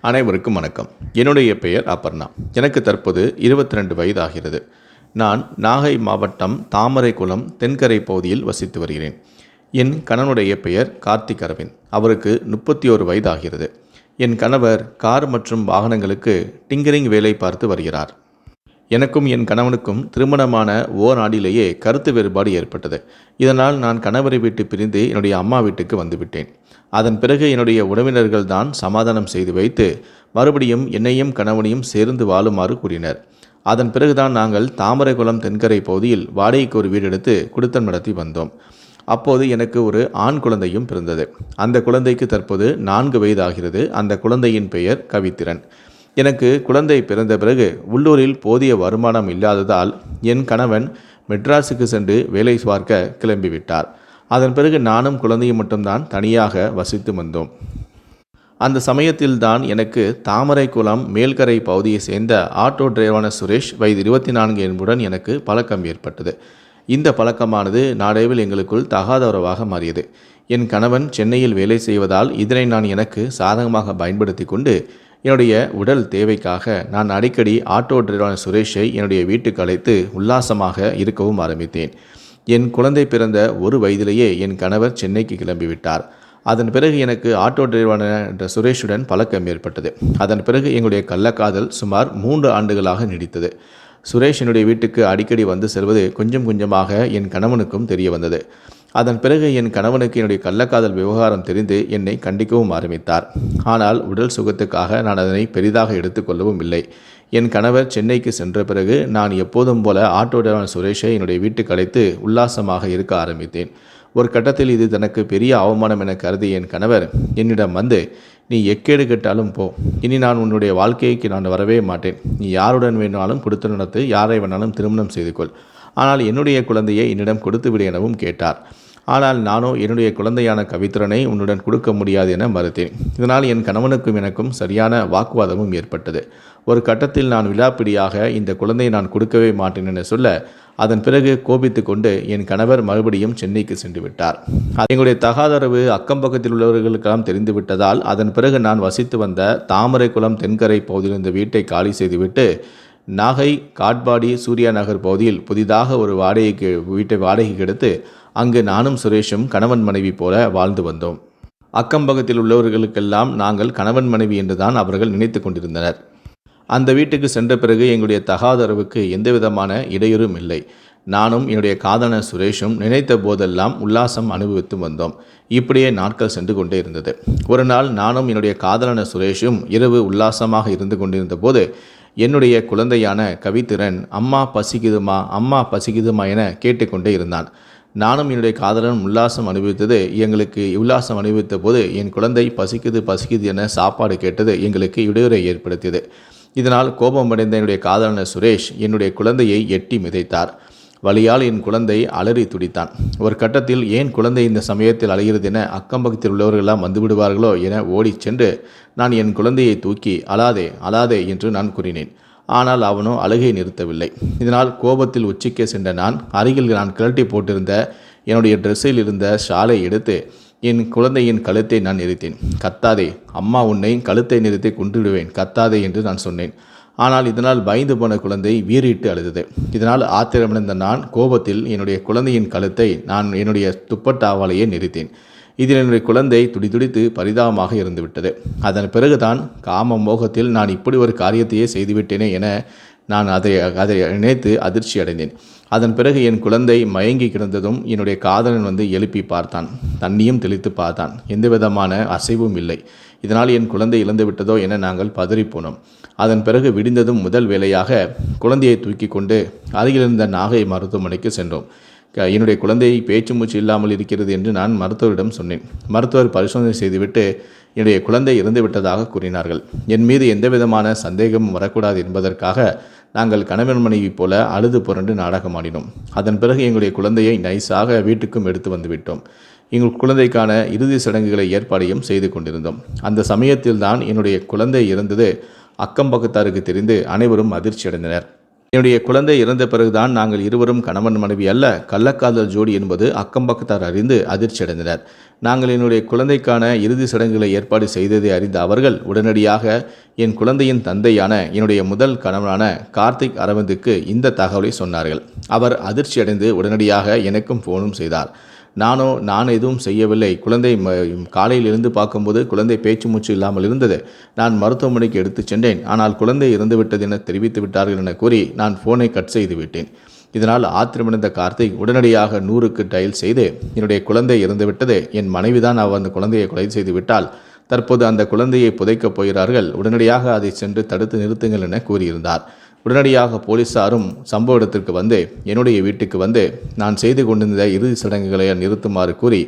அனைவருக்கும் வணக்கம். என்னுடைய பெயர் அபர்ணா. எனக்கு தற்போது இருபத்தி ரெண்டு வயது ஆகிறது நான் நாகை மாவட்டம் தாமரைக்குளம் தென்கரை பகுதியில் வசித்து வருகிறேன். என் கணவனுடைய பெயர் கார்த்திக் அரவிந்த். அவருக்கு முப்பத்தி ஒரு வயது ஆகிறது என் கணவர் கார் மற்றும் வாகனங்களுக்கு டிங்கரிங் வேலை பார்த்து வருகிறார். எனக்கும் என் கணவனுக்கும் திருமணமான ஓராண்டிலேயே கருத்து வேறுபாடு ஏற்பட்டது. இதனால் நான் கணவரை விட்டு பிரிந்து என்னுடைய அம்மா வீட்டுக்கு வந்துவிட்டேன். அதன் பிறகு என்னுடைய உறவினர்கள் தான் சமாதானம் செய்து வைத்து மறுபடியும் என்னையும் கணவனையும் சேர்ந்து வாழுமாறு கூறினர். அதன் பிறகுதான் நாங்கள் தாமரைக்குளம் தென்கரை பகுதியில் வாடகைக்கு ஒரு வீடு எடுத்து குடுத்தம் நடத்தி வந்தோம். அப்போது எனக்கு ஒரு ஆண் குழந்தையும் பிறந்தது. அந்த குழந்தைக்கு தற்போது நான்கு வயதாகிறது. அந்த குழந்தையின் பெயர் கவித்திரன். எனக்கு குழந்தை பிறந்த பிறகு உள்ளூரில் போதிய வருமானம் இல்லாததால் என் கணவன் மெட்ராஸுக்கு சென்று வேலை பார்க்க கிளம்பிவிட்டார். அதன் பிறகு நானும் குழந்தையும் மட்டும்தான் தனியாக வசித்து வந்தோம். அந்த சமயத்தில்தான் எனக்கு தாமரைக்குளம் மேல்கரை பகுதியை சேர்ந்த ஆட்டோ டிரைவரான சுரேஷ் வயது இருபத்தி நான்கு என்புடன் எனக்கு பழக்கம் ஏற்பட்டது. இந்த பழக்கமானது நாடைவில் எங்களுக்குள் தகாத உறவாக மாறியது. என் கணவன் சென்னையில் வேலை செய்வதால் இதனை நான் எனக்கு சாதகமாக பயன்படுத்தி கொண்டு என்னுடைய உடல் தேவைக்காக நான் அடிக்கடி ஆட்டோ டிரைவரான சுரேஷை என்னுடைய வீட்டுக்கு அழைத்து உல்லாசமாக இருக்கவும் ஆரம்பித்தேன். என் குழந்தை பிறந்த ஒரு வயதிலேயே என் கணவர் சென்னைக்கு கிளம்பிவிட்டார். அதன் பிறகு எனக்கு ஆட்டோ டிரைவரான என்ற சுரேஷுடன் பழக்கம் ஏற்பட்டது. அதன் பிறகு எங்களுடைய கள்ளக்காதல் சுமார் மூன்று ஆண்டுகளாக நீடித்தது. சுரேஷ் என்னுடைய வீட்டுக்கு அடிக்கடி வந்து செல்வது கொஞ்சம் கொஞ்சமாக என் கணவனுக்கும் தெரிய வந்தது. அதன் பிறகு என் கணவனுக்கு என்னுடைய கள்ளக்காதல் விவகாரம் தெரிந்து என்னை கண்டிக்கவும் ஆரம்பித்தார். ஆனால் உடல் சுகத்துக்காக நான் அதனை பெரிதாக எடுத்துக்கொள்ளவும் இல்லை. என் கணவர் சென்னைக்கு சென்ற பிறகு நான் எப்போதும் போல ஆட்டோ டிரைவர் சுரேஷை என்னுடைய வீட்டுக்கு அழைத்து உல்லாசமாக இருக்க ஆரம்பித்தேன். ஒரு கட்டத்தில் இது தனக்கு பெரிய அவமானம் என கருதி என் கணவர் என்னிடம் வந்து நீ எக்கேடு கெட்டாலும் போ. இனி நான் உன்னுடைய வாழ்க்கைக்கு நான் வரவே மாட்டேன். நீ யாருடன் வேணாலும் கொடுத்து நடத்து யாரை வேணாலும் திருமணம் செய்து கொள். ஆனால் என்னுடைய குழந்தையை என்னிடம் கொடுத்து விடு எனவும் கேட்டார். ஆனால் நானோ என்னுடைய குழந்தையான கவித்திரனை உன்னுடன் கொடுக்க முடியாது என மறுத்தேன். இதனால் என் கணவனுக்கும் எனக்கும் சரியான வாக்குவாதமும் ஏற்பட்டது. ஒரு கட்டத்தில் நான் விழாப்பிடியாக இந்த குழந்தையை நான் கொடுக்கவே மாட்டேன் என சொல்ல அதன் பிறகு கோபித்து கொண்டு என் கணவர் மறுபடியும் சென்னைக்கு சென்று விட்டார். எங்களுடைய தகாதரவு அக்கம் பக்கத்தில் உள்ளவர்களுக்கெல்லாம் தெரிந்து விட்டதால் அதன் பிறகு நான் வசித்து வந்த தாமரைக்குளம் தென்கரை பகுதியில் இருந்த வீட்டை காலி செய்துவிட்டு நாகை காட்பாடி சூர்யா நகர் பகுதியில் புதிதாக ஒரு வாடகைக்கு வீட்டை வாடகைக்கு எடுத்து அங்கு நானும் சுரேஷும் கணவன் மனைவி போல வாழ்ந்து வந்தோம். அக்கம்பக்கத்தில் உள்ளவர்களுக்கெல்லாம் நாங்கள் கணவன் மனைவி என்றுதான் அவர்கள் நினைத்து கொண்டிருந்தனர். அந்த வீட்டுக்கு சென்ற பிறகு எங்களுடைய தகாதரவுக்கு எந்தவிதமான இடையூறும் இல்லை. நானும் என்னுடைய காதலன் சுரேஷும் நினைத்த போதெல்லாம் உல்லாசம் அனுபவித்து வந்தோம். இப்படியே நாட்கள் சென்று கொண்டே இருந்தது. ஒரு நாள் நானும் என்னுடைய காதலன சுரேஷும் இரவு உல்லாசமாக இருந்து கொண்டிருந்த போது என்னுடைய குழந்தையான கவித்திறன் அம்மா பசிக்குதுமா அம்மா பசிக்குதுமா என கேட்டுக்கொண்டே இருந்தான். நானும் என்னுடைய காதலன் உல்லாசம் அனுபவித்தது எங்களுக்கு உல்லாசம் அனுபவித்த போது என் குழந்தை பசிக்குது பசிக்குது என சாப்பாடு கேட்டது எங்களுக்கு இடையூறை ஏற்படுத்தியது. இதனால் கோபமடைந்த என்னுடைய காதலன சுரேஷ் என்னுடைய குழந்தையை எட்டி மிதைத்தார். வழியால் என் குழந்தை அலறி துடித்தான். ஒரு கட்டத்தில் ஏன் குழந்தை இந்த சமயத்தில் அலைகிறது என அக்கம்பக்கத்தில் உள்ளவர்களெல்லாம் வந்துவிடுவார்களோ என ஓடிச் சென்று நான் என் குழந்தையை தூக்கி அலாதே அலாதே என்று நான் கூறினேன். ஆனால் அவனோ அழுகை நிறுத்தவில்லை. இதனால் கோபத்தில் உச்சிக்கே சென்ற நான் அருகில் நான் கிளட்டி போட்டிருந்த என்னுடைய ட்ரெஸ்ஸில் இருந்த ஷாலை எடுத்து என் குழந்தையின் கழுத்தை நான் நிறுத்தேன் கத்தாதே அம்மா உன்னை கழுத்தை நிறுத்தி கொண்டுவிடுவேன் கத்தாதே என்று நான் சொன்னேன். ஆனால் இதனால் பயந்து போன குழந்தை வீறிட்டு அழுதது. இதனால் ஆத்திரமடைந்த நான் கோபத்தில் என்னுடைய குழந்தையின் கழுத்தை நான் என்னுடைய துப்பட்டாவாலேயே நிறுத்தேன் இதில் என்னுடைய குழந்தை துடிதுடித்து பரிதாபமாக இருந்துவிட்டது. அதன் பிறகுதான் காம மோகத்தில் நான் இப்படி ஒரு காரியத்தையே செய்துவிட்டேனே என நான் அதை அதை நினைத்து அதிர்ச்சி அடைந்தேன். அதன் பிறகு என் குழந்தை மயங்கி கிடந்ததும் என்னுடைய காதலன் வந்து எழுப்பி பார்த்தான். தண்ணியும் தெளித்து பார்த்தான். எந்த விதமான அசைவும் இல்லை. இதனால் என் குழந்தை இழந்து விட்டதோ என நாங்கள் பதறிப்போனோம். அதன் பிறகு விடிந்ததும் முதல் வேலையாக குழந்தையை தூக்கி கொண்டு அருகிலிருந்த நாகை மருத்துவமனைக்கு சென்றோம். என்னுடைய குழந்தை பேச்சு மூச்சு இல்லாமல் இருக்கிறது என்று நான் மருத்துவரிடம் சொன்னேன். மருத்துவர் பரிசோதனை செய்துவிட்டு என்னுடைய குழந்தை இறந்து விட்டதாக கூறினார்கள். என் மீது எந்தவிதமான சந்தேகமும் வரக்கூடாது என்பதற்காக நாங்கள் கணவன் மனைவி போல அழுது புரண்டு நாடகமாடினோம். அதன் பிறகு எங்களுடைய குழந்தையை நைஸாக வீட்டுக்கும் எடுத்து வந்துவிட்டோம் எங்கள் குழந்தைக்கான இறுதி சடங்குகளை ஏற்பாடையும் செய்து கொண்டிருந்தோம். அந்த சமயத்தில் தான் என்னுடைய குழந்தை இறந்தது அக்கம் பக்கத்தாருக்கு தெரிந்து அனைவரும் அதிர்ச்சி அடைந்தனர் என்னுடைய குழந்தை இறந்த பிறகுதான் நாங்கள் இருவரும் கணவன் மனைவி அல்ல கள்ளக்காதல் ஜோடி என்பது அக்கம்பக்கத்தார் அறிந்து அதிர்ச்சியடைந்தனர் நாங்கள் என்னுடைய குழந்தைக்கான இறுதி சடங்குகளை ஏற்பாடு செய்ததை அறிந்த அவர்கள் உடனடியாக என் குழந்தையின் தந்தையான என்னுடைய முதல் கணவனான கார்த்திக் அரவிந்துக்கு இந்த தகவலை சொன்னார்கள். அவர் அதிர்ச்சியடைந்து உடனடியாக எனக்கும் ஃபோனும் செய்தார். நானோ நான் எதுவும் செய்யவில்லை. குழந்தை காலையில் எழுந்து பார்க்கும்போது குழந்தை பேச்சு மூச்சு இல்லாமல் இருந்தது. நான் மருத்துவமனைக்கு எடுத்துச் சென்றேன். ஆனால் குழந்தை இறந்துவிட்டது என தெரிவித்து விட்டார்கள் என கூறி நான் ஃபோனை கட் செய்து விட்டேன். இதனால் ஆத்திரமடைந்த கார்த்திக் உடனடியாக நூறுக்கு டயல் செய்து என்னுடைய குழந்தை இறந்துவிட்டது. என் மனைவிதான் அவர் அந்த குழந்தையை கொலை செய்து விட்டால் தற்போது அந்த குழந்தையை புதைக்கப் போகிறார்கள். உடனடியாக அதை சென்று தடுத்து நிறுத்துங்கள் என கூறியிருந்தார். உடனடியாக போலீசாரும் சம்பவ இடத்திற்கு வந்து என்னுடைய வீட்டுக்கு வந்து நான் செய்து கொண்டிருந்த இறுதி சடங்குகளை நிறுத்துமாறு கூறி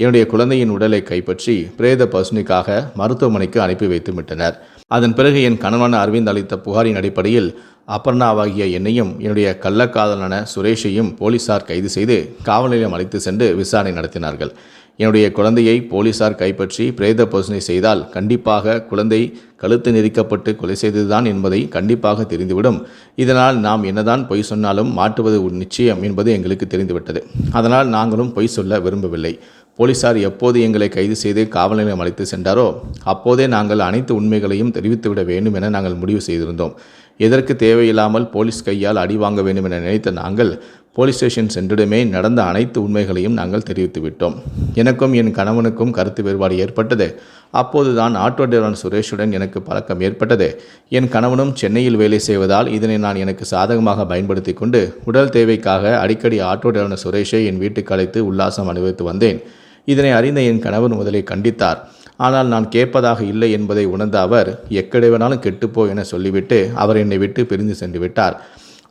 என்னுடைய குழந்தையின் உடலை கைப்பற்றி பிரேத பசுனிக்காக மருத்துவமனைக்கு அனுப்பி வைத்து விட்டனர் அதன் பிறகு என் கணவன் அரவிந்த் அளித்த புகாரின் அடிப்படையில் அபர்ணாவாகிய என்னையும் என்னுடைய கள்ளக்காதலான சுரேஷையும் போலீசார் கைது செய்து காவல் நிலையம் அழைத்து சென்று விசாரணை நடத்தினார்கள். என்னுடைய குழந்தையை போலீசார் கைப்பற்றி பிரேத பசுனை செய்தால் கண்டிப்பாக குழந்தை கழுத்து நெரிக்கப்பட்டு கொலை செய்ததுதான் என்பதை கண்டிப்பாக தெரிந்துவிடும். இதனால் நாம் என்னதான் பொய் சொன்னாலும் மாற்றுவது நிச்சயம் என்பது எங்களுக்கு தெரிந்துவிட்டது. அதனால் நாங்களும் பொய் சொல்ல விரும்பவில்லை. போலீசார் எப்போது எங்களை கைது செய்து காவல் நிலையம் அழைத்து சென்றாரோ அப்போதே நாங்கள் அனைத்து உண்மைகளையும் தெரிவித்துவிட வேண்டும் என நாங்கள் முடிவு செய்திருந்தோம். எதற்கு தேவையில்லாமல் போலீஸ் கையால் அடி வாங்க வேண்டும் என நினைத்த நாங்கள் போலீஸ் ஸ்டேஷன் சென்றிடமே நடந்த அனைத்து உண்மைகளையும் நாங்கள் தெரிவித்துவிட்டோம். எனக்கும் என் கணவனுக்கும் கருத்து வேறுபாடு ஏற்பட்டது. அப்போதுதான் ஆட்டோ டிரைவர் சுரேஷுடன் எனக்கு பழக்கம் ஏற்பட்டது. என் கணவனும் சென்னையில் வேலை செய்வதால் இதனை நான் எனக்கு சாதகமாக பயன்படுத்தி கொண்டு உடல் தேவைக்காக அடிக்கடி ஆட்டோ டிரைவர் சுரேஷை என் வீட்டுக்கு அழைத்து உல்லாசம் அனுபவித்து வந்தேன். இதனை அறிந்த என் கணவன் முதலில் கண்டித்தார். ஆனால் நான் கேட்பதாக இல்லை என்பதை உணர்ந்த அவர் எக்கடை வேணாலும் கெட்டுப்போ என சொல்லிவிட்டு அவர் என்னை விட்டு பிரிந்து சென்று விட்டார்.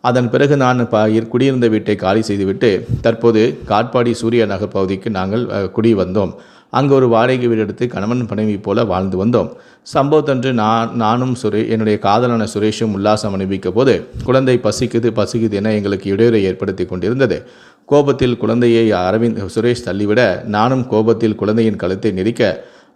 அதன் பிறகு நான் ப குடியிருந்த வீட்டை காலி செய்துவிட்டு தற்போது காட்பாடி சூரிய நகர் பகுதிக்கு நாங்கள் குடி வந்தோம். அங்கு ஒரு வாடகை வீடு எடுத்து கணவன் மனைவி போல வாழ்ந்து வந்தோம். சம்பவத்தன்று நான் நானும் சுரே என்னுடைய காதலான சுரேஷும் உல்லாசம் அனுபவிக்க போது குழந்தை பசிக்குது பசிக்குது என எங்களுக்கு இடையூறை ஏற்படுத்தி கொண்டிருந்தது. கோபத்தில் குழந்தையை அரவிந்த் சுரேஷ் தள்ளிவிட நானும் கோபத்தில் குழந்தையின் கழுத்தை நெரிக்க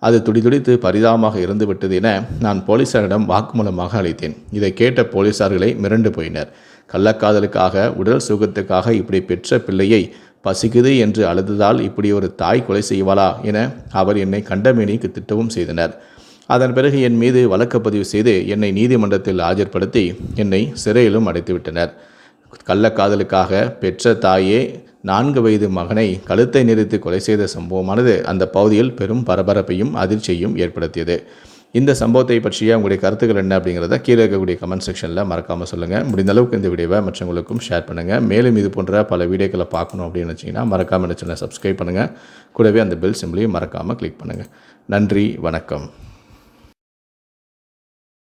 அது துடிதுடித்து பரிதாபமாக இருந்துவிட்டது என நான் போலீசாரிடம் வாக்குமூலமாக அளித்தேன். இதை கேட்ட போலீசார்களை மிரண்டு போயினர். கள்ளக்காதலுக்காக உடல் சுகத்துக்காக இப்படி பெற்ற பிள்ளையை பசிக்குது என்று அழுததால் இப்படி ஒரு தாய் கொலை செய்வாளா என அவர் என்னை கண்டமேனிக்கு திட்டவும் செய்தனர். அதன் பிறகு என் மீது வழக்கப்பதிவு செய்து என்னை நீதிமன்றத்தில் ஆஜர்படுத்தி என்னை சிறையிலும் அடைத்துவிட்டனர். கள்ளக்காதலுக்காக பெற்ற தாயே நான்கு வயது மகனை கழுத்தை நிறுத்தி கொலை செய்த சம்பவமானது அந்த பகுதியில் பெரும் பரபரப்பையும் அதிர்ச்சியையும் ஏற்படுத்தியது. இந்த சம்பவத்தை பற்றிய உங்களுடைய கருத்துக்கள் என்ன அப்படிங்கிறத கீழே இருக்கக்கூடிய கமெண்ட் செக்ஷனில் மறக்காமல் சொல்லுங்கள் முடிந்த அளவுக்கு இந்த வீடியோவை மற்றவங்களுக்கும் ஷேர் பண்ணுங்கள் மேலும் இது போன்ற பல வீடியோக்களை பார்க்கணும் அப்படின்னு நினச்சிங்கன்னா மறக்காமல் என்ன சப்ஸ்கிரைப் பண்ணுங்கள் கூடவே அந்த பெல் சிம்பிளையும் மறக்காமல் கிளிக் பண்ணுங்கள் நன்றி வணக்கம்.